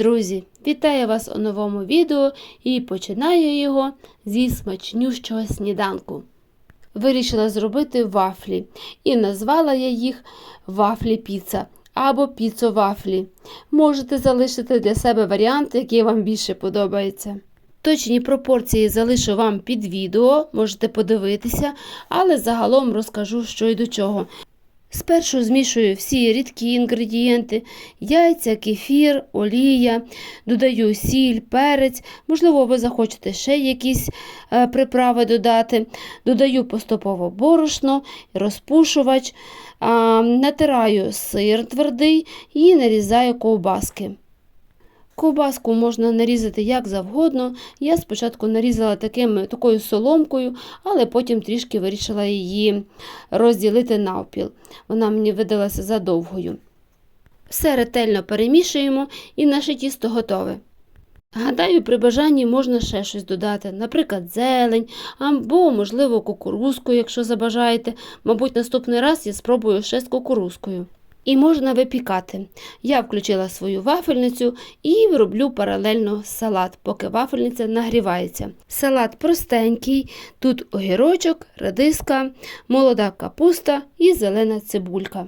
Друзі, вітаю вас у новому відео і починаю його зі смачнющого сніданку. Вирішила зробити вафлі і назвала я їх вафлі піца або піцо вафлі. Можете залишити для себе варіант, який вам більше подобається. Точні пропорції залишу вам під відео, можете подивитися, але загалом розкажу, що й до чого. Спершу змішую всі рідкі інгредієнти, яйця, кефір, олія, додаю сіль, перець, можливо, ви захочете ще якісь е, приправи додати. Додаю поступово борошно, розпушувач, натираю сир твердий і нарізаю ковбаски. Ковбаску можна нарізати як завгодно. Я спочатку нарізала таким, такою соломкою, але потім трішки вирішила її розділити навпіл. Вона мені видалася задовгою. Все ретельно перемішуємо і наше тісто готове. Гадаю, при бажанні можна ще щось додати, наприклад, зелень або, можливо, кукурузку, якщо забажаєте. Мабуть, наступний раз я спробую ще з кукурузкою. І можна випікати. Я включила свою вафельницю і роблю паралельно салат, поки вафельниця нагрівається. Салат простенький, тут огірочок, редиска, молода капуста і зелена цибулька.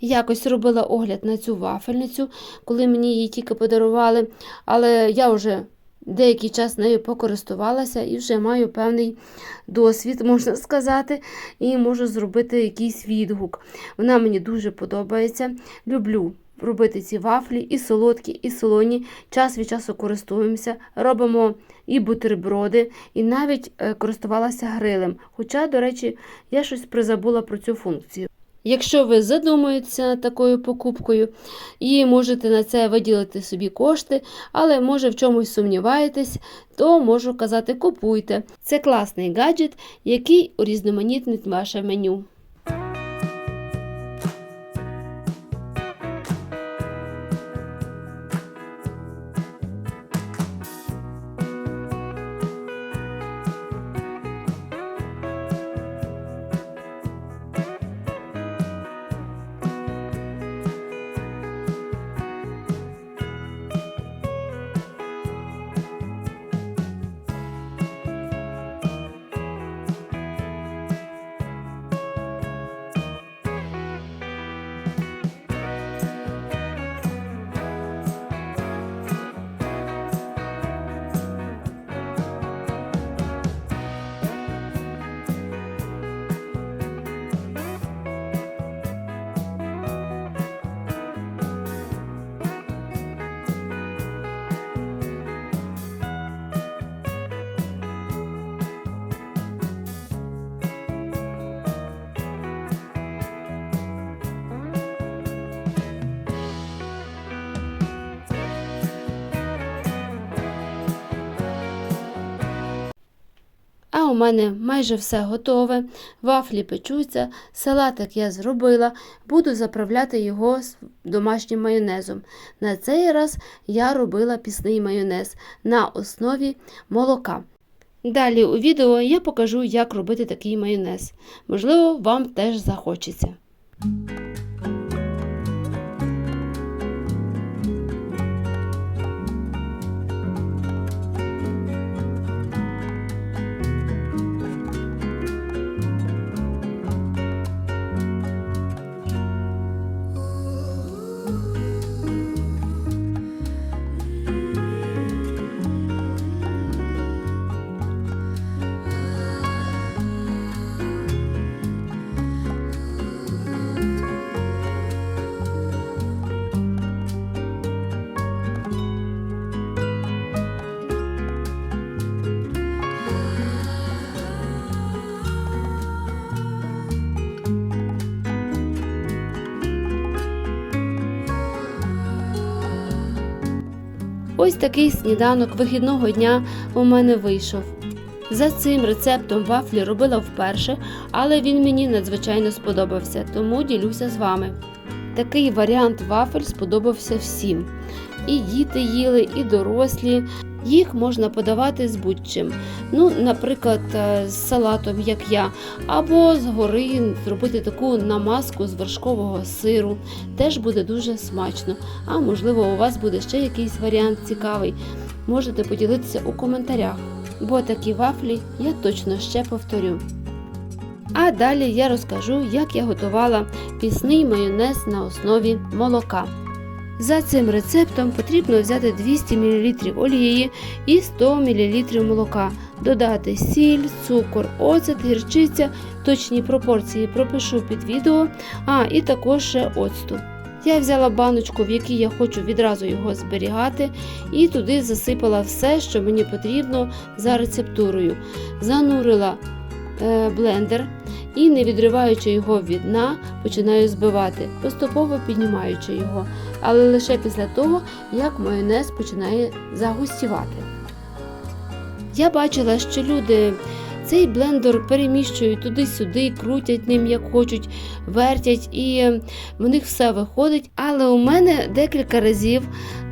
Якось робила огляд на цю вафельницю, коли мені її тільки подарували, але я вже деякий час нею покористувалася і вже маю певний досвід, можна сказати, і можу зробити якийсь відгук. Вона мені дуже подобається. Люблю робити ці вафлі, і солодкі, і солоні. Час від часу користуємося, робимо і бутерброди, і навіть е, користувалася грилем. Хоча, до речі, я щось призабула про цю функцію. Якщо ви задумуєтеся над такою покупкою і можете на це виділити собі кошти, але може в чомусь сумніваєтесь, то можу казати купуйте. Це класний гаджет, який урізноманітнить ваше меню. У мене майже все готове. Вафлі печуться, салатик я зробила, буду заправляти його домашнім майонезом. На цей раз я робила пісний майонез на основі молока. Далі у відео я покажу, як робити такий майонез. Можливо, вам теж захочеться. Ось такий сніданок вихідного дня у мене вийшов. За цим рецептом вафлі робила вперше, але він мені надзвичайно сподобався, тому ділюся з вами. Такий варіант вафель сподобався всім. І діти їли, і дорослі. Їх можна подавати з будь-чим. Ну, наприклад, е, з салатом, як я, або згори зробити таку намазку з вершкового сиру. Теж буде дуже смачно. А можливо, у вас буде ще якийсь варіант цікавий. Можете поділитися у коментарях, бо такі вафлі я точно ще повторю. А далі я розкажу, як я готувала пісний майонез на основі молока. За цим рецептом потрібно взяти 200 мл олії і 100 мл молока, додати сіль, цукор, оцет, гірчиця, точні пропорції пропишу під відео, а і також ще оцту. Я взяла баночку, в якій я хочу відразу його зберігати, і туди засипала все, що мені потрібно за рецептурою. Занурила е, блендер і, не відриваючи його від дна, починаю збивати, поступово піднімаючи його, але лише після того, як майонез починає загустівати. Я бачила, що люди цей блендер переміщують туди-сюди, крутять ним як хочуть, вертять, і в них все виходить. Але у мене декілька разів,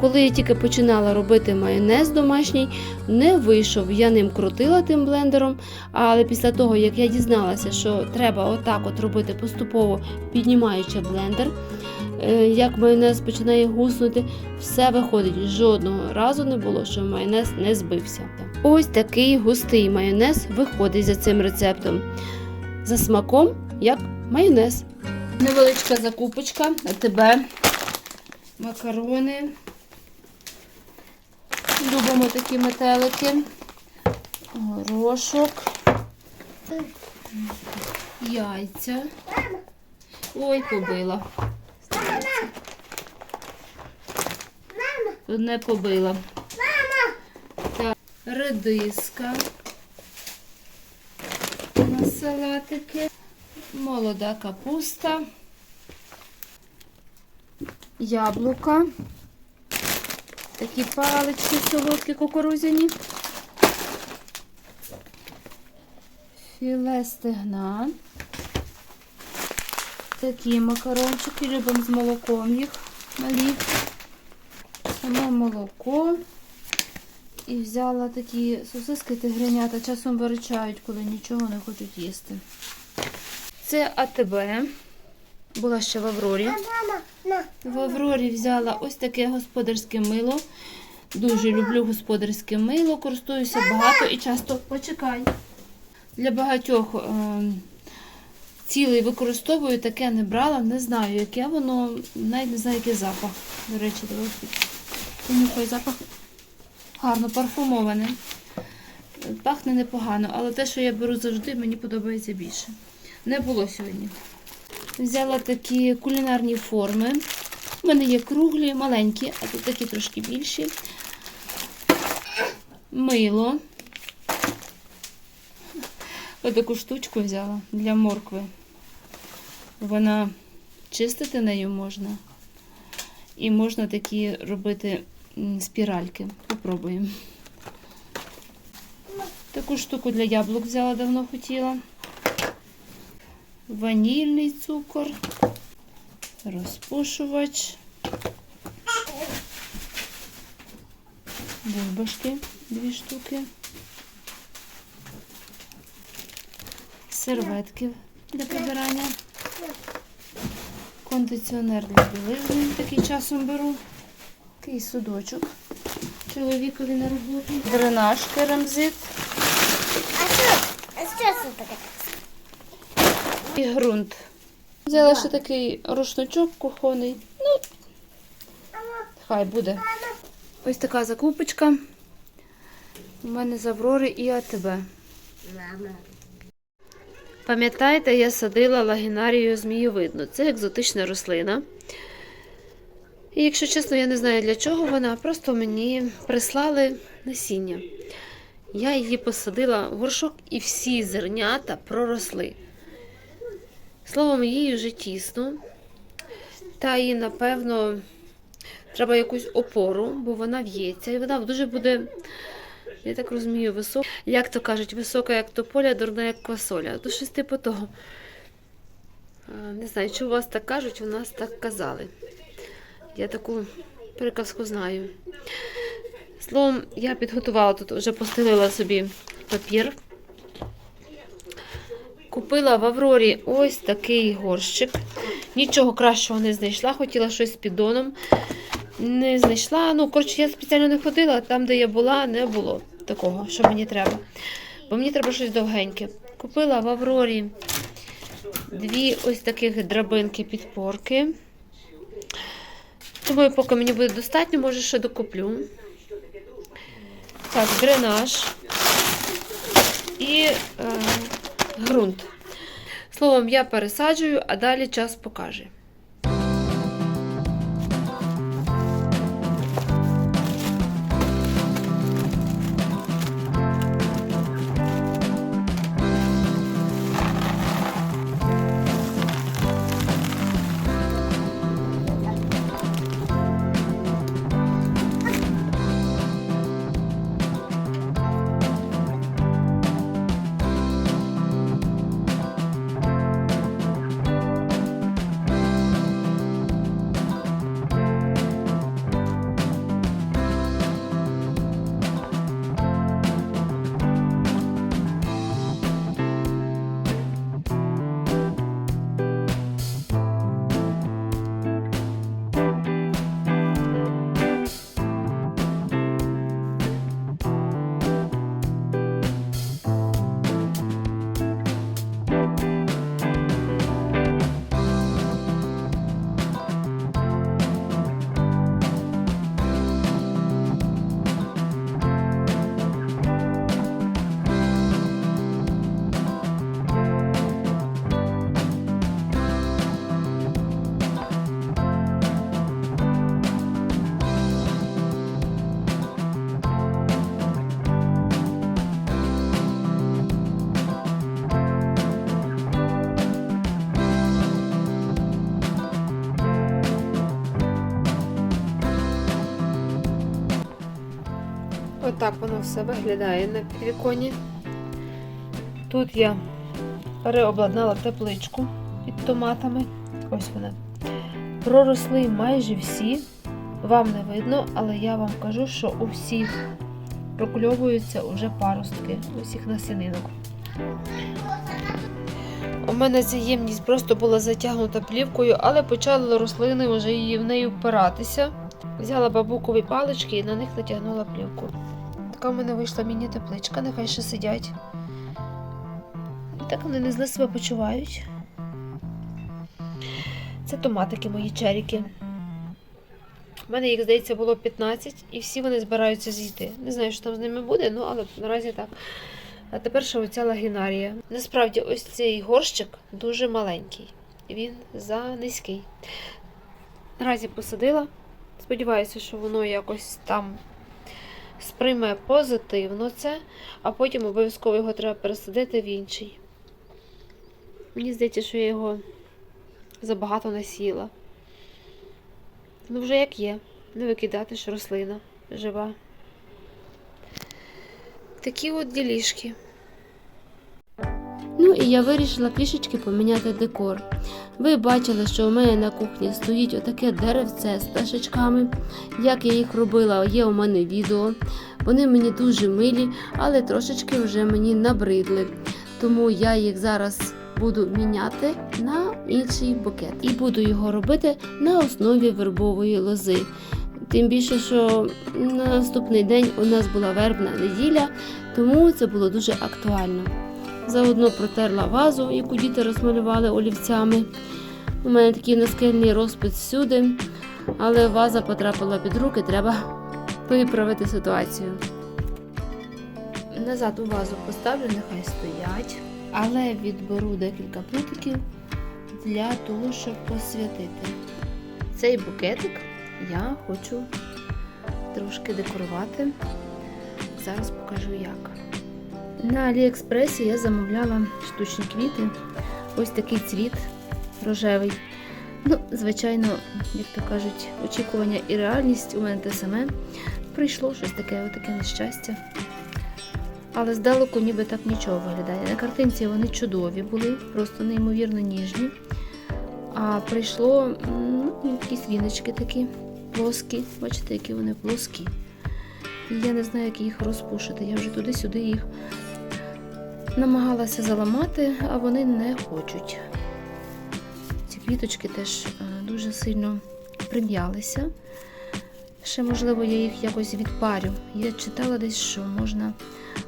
коли я тільки починала робити майонез домашній, не вийшов. Я ним крутила тим блендером. Але після того, як я дізналася, що треба отак от робити поступово піднімаючи блендер, е, як майонез починає гуснути, все виходить. Жодного разу не було, що майонез не збився. Ось такий густий майонез виходить за цим рецептом. За смаком, як майонез. Невеличка закупочка, а тебе макарони. Любимо такі метелики, горошок, яйця. Ой, побила. Одне побила. Так, редиска. На салатики, молода капуста, яблука, такі палички солодкі кукурузяні, філе стегна, такі макарончики, любимо з молоком їх малі, саме молоко. І взяла такі сосиски тигренята, часом виручають, коли нічого не хочуть їсти. Це АТБ. Була ще в Аврорі. В Аврорі взяла ось таке господарське мило. Дуже люблю господарське мило, користуюся багато і часто почекай. Для багатьох е, цілей використовую, таке не брала, не знаю, яке воно, навіть не знаю, який запах. До речі, давай понюхай запах. Гарно парфумоване. Пахне непогано, але те, що я беру завжди, мені подобається більше. Не було сьогодні. Взяла такі кулінарні форми. У мене є круглі, маленькі, а тут такі трошки більші. Мило. Ось таку штучку взяла для моркви. Вона чистити нею можна. І можна такі робити спіральки. Попробуємо. Таку штуку для яблук взяла, давно хотіла. Ванільний цукор, розпушувач, бульбашки, дві штуки, серветки для прибирання, кондиціонер для білизни, такий часом беру, такий судочок чоловікові на роботу, дренаж керамзит. А що? А що це таке? І ґрунт. Взяла ще такий рушничок кухонний. Ну, хай буде. Ось така закупочка. У мене з Аврори і АТБ. Мама. Пам'ятаєте, я садила лагінарію змієвидну. Це екзотична рослина. І якщо чесно, я не знаю для чого вона, просто мені прислали насіння. Я її посадила в горшок і всі зернята проросли. Словом, їй вже тісно. Та їй, напевно, треба якусь опору, бо вона в'ється. І вона дуже буде, я так розумію, висока. Як то кажуть, висока, як тополя, дурна, як квасоля. То щось типу того. Не знаю, чи у вас так кажуть, у нас так казали. Я таку приказку знаю. Словом, я підготувала тут, вже постелила собі папір. Купила в Аврорі ось такий горщик. Нічого кращого не знайшла, хотіла щось з піддоном. Не знайшла. Ну, коротше, я спеціально не ходила, там, де я була, не було такого, що мені треба. Бо мені треба щось довгеньке. Купила в Аврорі дві ось таких драбинки підпорки. Думаю, поки мені буде достатньо, може ще докуплю. Так, дренаж і е, ґрунт. Словом, я пересаджую, а далі час покаже. Отак воно все виглядає на підвіконі. Тут я переобладнала тепличку під томатами. Ось вона. Проросли майже всі. Вам не видно, але я вам кажу, що у всіх прокльовуються вже паростки, усіх насінинок. У мене ця ємність просто була затягнута плівкою, але почали рослини вже в неї впиратися. Взяла бабукові палички і на них натягнула плівку. Така в мене вийшла міні-тепличка, нехай ще сидять. І так вони не зле себе почувають. Це томатики мої черіки. У мене їх, здається, було 15, і всі вони збираються зійти. Не знаю, що там з ними буде, ну але наразі так. А тепер ще оця лагінарія. Насправді, ось цей горщик дуже маленький. Він за низький. Наразі посадила. Сподіваюся, що воно якось там сприйме позитивно це, а потім обов'язково його треба пересадити в інший. Мені здається, що я його забагато насіла. Ну, вже як є. Не викидати ж рослина жива. Такі от ділішки. Ну і я вирішила трішечки поміняти декор. Ви бачили, що у мене на кухні стоїть отаке деревце з пташечками. Як я їх робила, є у мене відео. Вони мені дуже милі, але трошечки вже мені набридли. Тому я їх зараз буду міняти на інший букет. І буду його робити на основі вербової лози. Тим більше, що на наступний день у нас була вербна неділя, тому це було дуже актуально. Заодно протерла вазу, яку діти розмалювали олівцями. У мене такий наскельний розпис всюди, але ваза потрапила під руки, треба виправити ситуацію. Назад у вазу поставлю, нехай стоять, але відберу декілька прутиків для того, щоб посвятити. Цей букетик я хочу трошки декорувати. Зараз покажу як. На Аліекспресі я замовляла штучні квіти. Ось такий цвіт рожевий. Ну, звичайно, як то кажуть, очікування і реальність у мене те саме. Прийшло щось таке, таке нещастя. Але здалеку ніби так нічого виглядає. На картинці вони чудові були, просто неймовірно ніжні. А прийшло ну, якісь віночки такі плоскі. Бачите, які вони плоскі. І я не знаю, як їх розпушити. Я вже туди-сюди їх намагалася заламати, а вони не хочуть. Ці квіточки теж е, дуже сильно прим'ялися. Ще, можливо, я їх якось відпарю. Я читала десь, що можна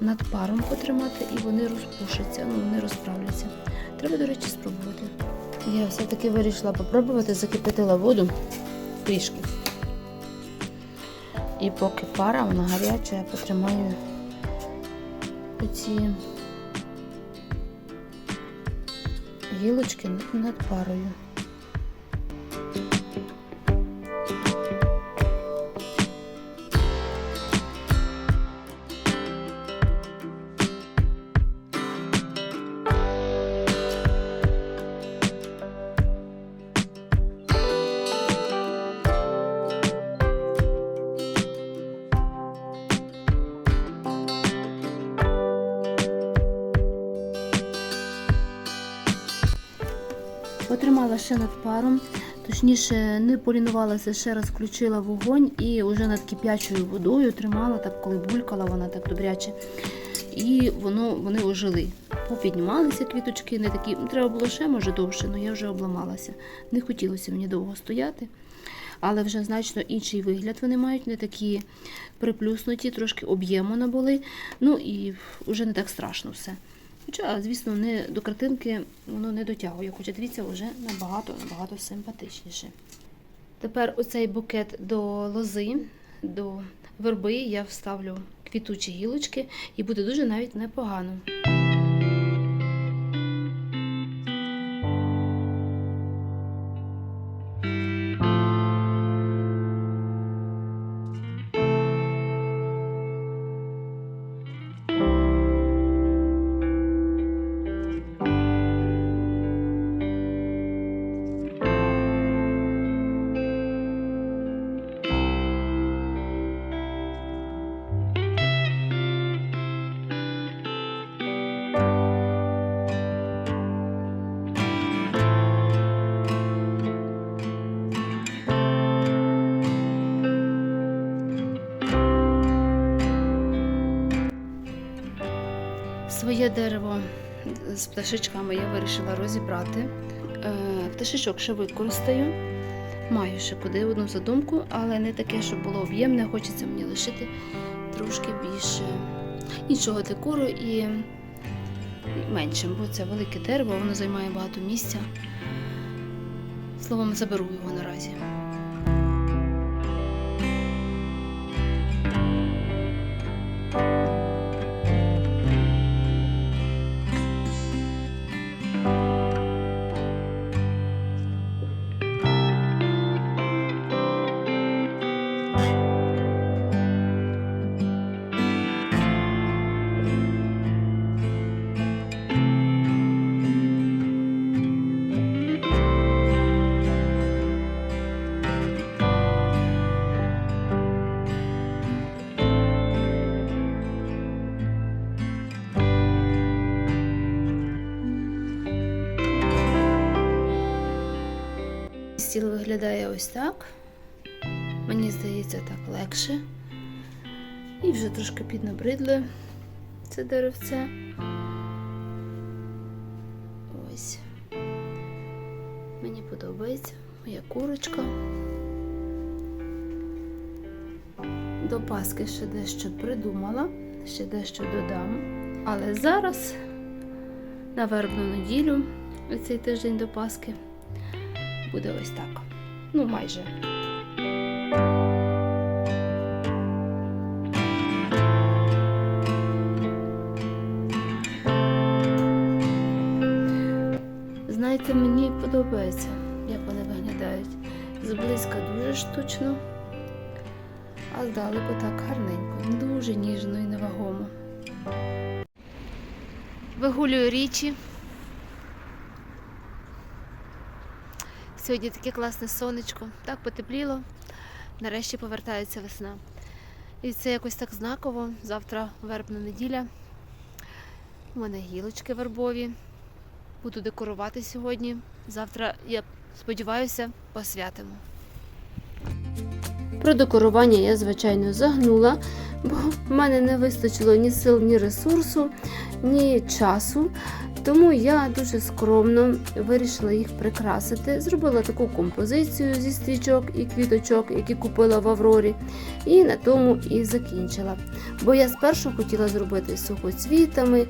над паром потримати і вони розпушаться, ну, вони розправляться. Треба, до речі, спробувати. Я все-таки вирішила попробувати, закипятила воду трішки. І поки пара, вона гаряча, я потримаю оці гілочки над- парою. Ще над паром, точніше, не полінувалася, ще раз включила вогонь і вже над кип'ячою водою тримала, так коли булькала вона так добряче. І воно, вони ожили. Попіднімалися квіточки, не такі. ну, Треба було ще, може, довше, але я вже обламалася. Не хотілося мені довго стояти. Але вже значно інший вигляд вони мають, не такі приплюснуті, трошки об'єму набули. Ну і вже не так страшно все. Хоча, звісно, не до картинки воно не дотягує, хоча дивіться, вже набагато набагато симпатичніше. Тепер оцей букет до лози, до верби я вставлю квітучі гілочки і буде дуже навіть непогано. Своє дерево з пташечками я вирішила розібрати. Е, Пташечок ще використаю. Маю ще куди одну задумку, але не таке, щоб було об'ємне. Хочеться мені лишити трошки більше іншого декору і меншим, бо це велике дерево, воно займає багато місця. Словом, заберу його наразі. Стіл виглядає ось так. Мені здається, так легше. І вже трошки піднабридле це деревце. Ось. Мені подобається моя курочка. До Паски ще дещо придумала, ще дещо додам. Але зараз, на вербну неділю, цей тиждень до Паски, буде ось так. Ну, майже. Знаєте, мені подобається, як вони виглядають. Зблизька дуже штучно, а здалеку так гарненько, дуже ніжно і невагомо. Вигулюю річі. Сьогодні таке класне сонечко, так потепліло. Нарешті повертається весна. І це якось так знаково. Завтра вербна неділя. У мене гілочки вербові. Буду декорувати сьогодні. Завтра, я сподіваюся, посвятимо. Про декорування я, звичайно, загнула, бо в мене не вистачило ні сил, ні ресурсу, ні часу. Тому я дуже скромно вирішила їх прикрасити. Зробила таку композицію зі стрічок і квіточок, які купила в Аврорі, і на тому і закінчила. Бо я спершу хотіла зробити сухоцвітами,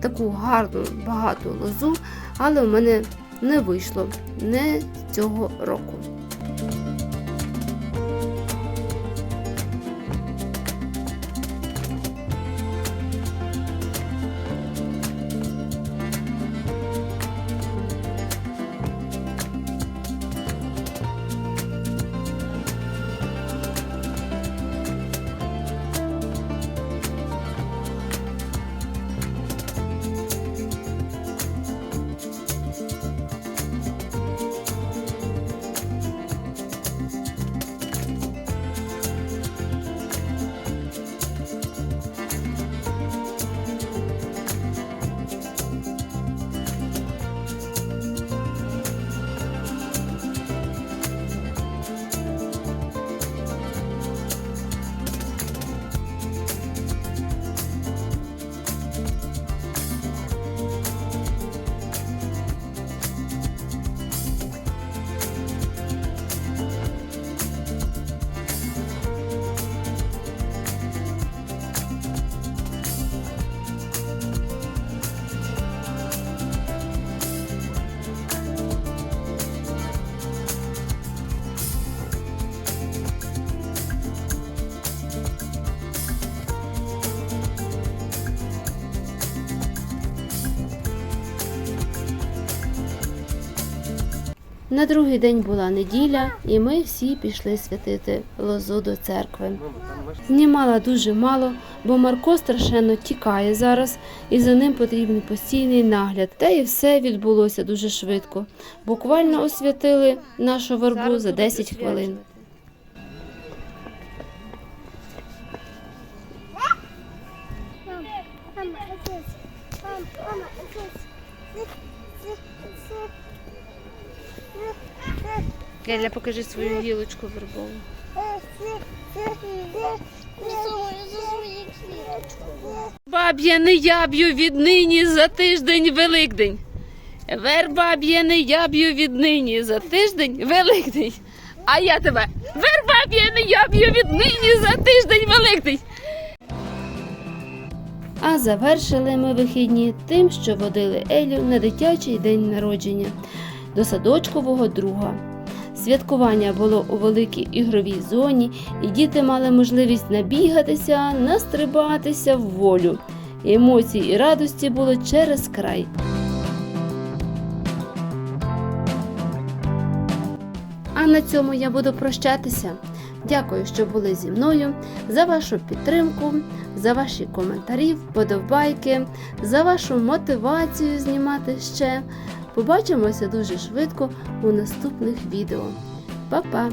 таку гарну багату лозу, але в мене не вийшло не цього року. На другий день була неділя, і ми всі пішли святити лозу до церкви. Знімала дуже мало, бо Марко страшенно тікає зараз, і за ним потрібен постійний нагляд. Та і все відбулося дуже швидко. Буквально освятили нашу вербу за 10 хвилин. Геля, покажи свою гілочку вербову. Баб'є не яб'ю віднині за тиждень Великдень. Верба б'є яб'ю віднині за тиждень Великдень. А я тебе верба б'є яб'ю віднині за тиждень Великдень. А завершили ми вихідні тим, що водили Елю на дитячий день народження до садочкового друга. Святкування було у великій ігровій зоні, і діти мали можливість набігатися, настрибатися в волю. Емоцій і радості було через край. А на цьому я буду прощатися. Дякую, що були зі мною, за вашу підтримку, за ваші коментарі, вподобайки, за вашу мотивацію знімати ще. Побачимося дуже швидко у наступних відео. Па-па!